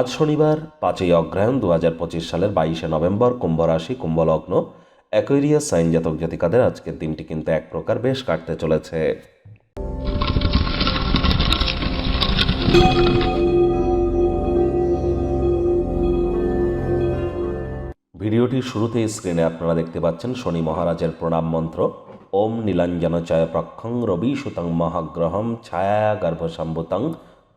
আজ শনিবার, পাঁচই অগ্রহায়ণ দু হাজার পঁচিশ সালের বাইশে নভেম্বর কুম্ভ রাশি কুম্ভ লগ্ন অ্যাকোয়ারিয়াস সাইন জাতক জাতিকাদের আজকের দিনটি কিন্তু এক প্রকার বেশ কাটতে চলেছে। ভিডিওটির শুরুতেই স্ক্রিনে আপনারা দেখতে পাচ্ছেন শনি মহারাজের প্রণাম মন্ত্র। ওম নীলাঞ্জন চয় প্রক্ষং রবি সুতং মহাগ্রহম ছায়া গর্ভসম্ভুতং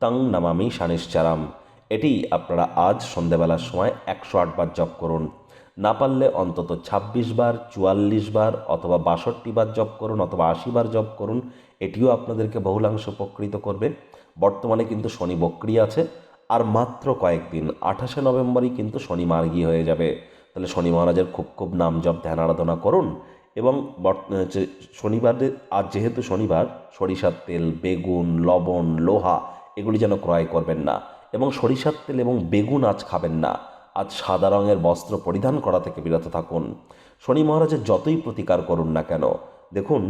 তং নমামি শানিশ্চারাম। এটি আপনারা আজ সন্ধেবেলার সময় একশো আটবার জপ করুন। না পারলে অন্তত ছাব্বিশ বার, চুয়াল্লিশ বার অথবা বাষট্টি বার জপ করুন অথবা আশি বার জপ করুন, এটিও আপনাদেরকে বহুলাংশ উপকৃত করবে। বর্তমানে কিন্তু শনি বক্রি আছে, আর মাত্র কয়েকদিন, আঠাশে নভেম্বরই কিন্তু শনি মার্গী হয়ে যাবে। তাহলে শনি মহারাজের খুব খুব নাম জপ, ধ্যান আরাধনা করুন এবং বর্ত- যে শনিবারে, আজ যেহেতু শনিবার, সরিষার তেল, বেগুন, লবণ, লোহা, এগুলি যেন ক্রয় করবেন না। এবং সরিষার তেল এবং বেগুন আজ খাবেন না। আজ সাদা রঙের বস্ত্র পরিধান করা থেকে বিরত থাকুন। শনি মহারাজের যতই প্রতিকার করুন না কেন, দেখুন,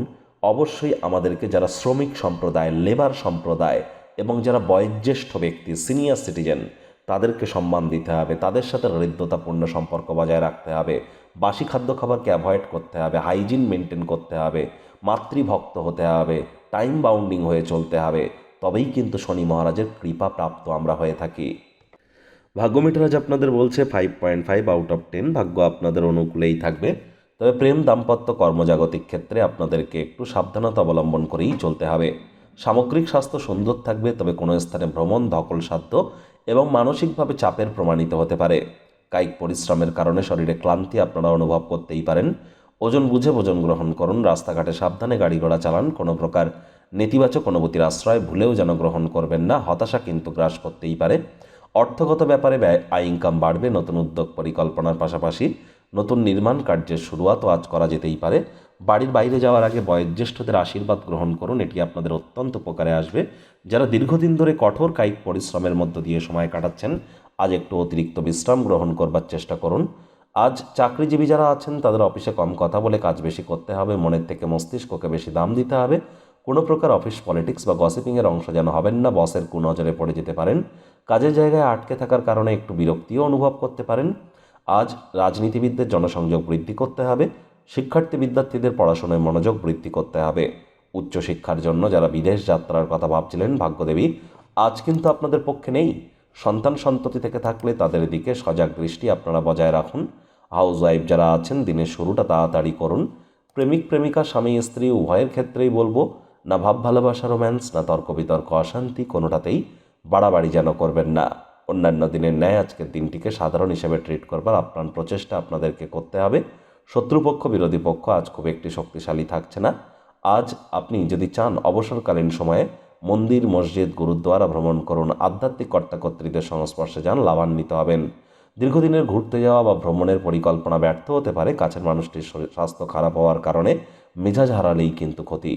অবশ্যই আমাদেরকে যারা শ্রমিক সম্প্রদায়, লেবার সম্প্রদায় এবং যারা বয়োজ্যেষ্ঠ ব্যক্তি, সিনিয়র সিটিজেন, তাদেরকে সম্মান দিতে হবে। তাদের সাথে হৃদ্যতাপূর্ণ সম্পর্ক বজায় রাখতে হবে। বাসি খাদ্য খাবারকে অ্যাভয়েড করতে হবে। হাইজিন মেনটেন করতে হবে। মাতৃভক্ত হতে হবে। টাইম বাউন্ডিং হয়ে চলতে হবে। তবেই কিন্তু শনি মহারাজের কৃপা প্রাপ্ত আমরা হয়ে থাকি। ভাগ্যমিটার আজ আপনাদের বলছে five point five out of ten ভাগ্য আপনাদের অনুকূলেই থাকবে। তবে প্রেম দাম্পত্য কর্মজাগতিক ক্ষেত্রে আপনাদেরকে একটু সাবধানতা অবলম্বন করেই চলতে হবে। সামগ্রিক স্বাস্থ্য সুন্দর থাকবে, তবে কোনো স্থানে ভ্রমণ, ধকল সাধ্য এবং মানসিকভাবে চাপের প্রমাণিত হতে পারে। কায়িক পরিশ্রমের কারণে শরীরে ক্লান্তি আপনারা অনুভব করতেই পারেন। ওজন বুঝে ভোজন গ্রহণ করুন, রাস্তাঘাটে সাবধানে গাড়ি ঘোড়া চালান, কোনো প্রকার নেতিবাচক অনুভূতির আশ্রয় ভুলেও যেন গ্রহণ করবেন না, হতাশা কিন্তু গ্রাস করতেই পারে। অর্থগত ব্যাপারে ব্যয়, আয় ইনকাম বাড়বে, নতুন উদ্যোগ পরিকল্পনার পাশাপাশি নতুন নির্মাণ কার্যের শুরুয়াতও আজ করা যেতেই পারে। বাড়ির বাইরে যাওয়ার আগে বয়োজ্যেষ্ঠদের আশীর্বাদ গ্রহণ করুন, এটি আপনাদের অত্যন্ত উপকারে আসবে। যারা দীর্ঘদিন ধরে কঠোর কায়িক পরিশ্রমের মধ্য দিয়ে সময় কাটাচ্ছেন, আজ একটু অতিরিক্ত বিশ্রাম গ্রহণ করবার চেষ্টা করুন। আজ চাকরিজীবী যারা আছেন, তাদের অফিসে কম কথা বলে কাজ বেশি করতে হবে, মনের থেকে মস্তিষ্ককে বেশি দাম দিতে হবে। কোনো প্রকার অফিস পলিটিক্স বা গসিপিংয়ের অংশ যেন হবেন না, বসের কুনজরে পড়ে যেতে পারেন, কাজের জায়গায় আটকে থাকার কারণে একটু বিরক্তিও অনুভব করতে পারেন। আজ রাজনীতিবিদদের জনসংযোগ বৃদ্ধি করতে হবে, শিক্ষার্থী বিদ্যার্থীদের পড়াশোনায় মনোযোগ বৃদ্ধি করতে হবে। উচ্চশিক্ষার জন্য যারা বিদেশ যাত্রার কথা ভাবছিলেন, ভাগ্যদেবী, আজ কিন্তু আপনাদের পক্ষে নেই। সন্তান সন্ততি থেকে থাকলে তাদের দিকে সজাগ দৃষ্টি আপনারা বজায় রাখুন। হাউস ওয়াইফ যারা আছেন, দিনের শুরুটা তাড়াতাড়ি করুন। প্রেমিক, প্রেমিকা, স্বামী, স্ত্রী, উভয়ের ক্ষেত্রেই বলব না ভাব ভালোবাসা রোম্যান্স, না তর্ক বিতর্ক অশান্তি, কোনোটাতেই বাড়াবাড়ি যেন করবেন না। অন্যান্য দিনের ন্যায় আজকের দিনটিকে সাধারণ হিসেবে ট্রিট করবার আপ্রাণ প্রচেষ্টা আপনাদেরকে করতে হবে। শত্রুপক্ষ, বিরোধী পক্ষ আজ খুব একটি শক্তিশালী থাকছে না। আজ আপনি যদি চান অবসরকালীন সময়ে মন্দির, মসজিদ, গুরুদ্বারা ভ্রমণ করুন, আধ্যাত্মিক কর্তাকর্ত্রীদের সংস্পর্শে যান, লাভান্বিত হবেন। দীর্ঘদিনের ঘুরতে যাওয়া বা ভ্রমণের পরিকল্পনা ব্যর্থ হতে পারে, কাছের মানুষটির স্বাস্থ্য খারাপ হওয়ার কারণে মেজাজ হারালেই কিন্তু ক্ষতি।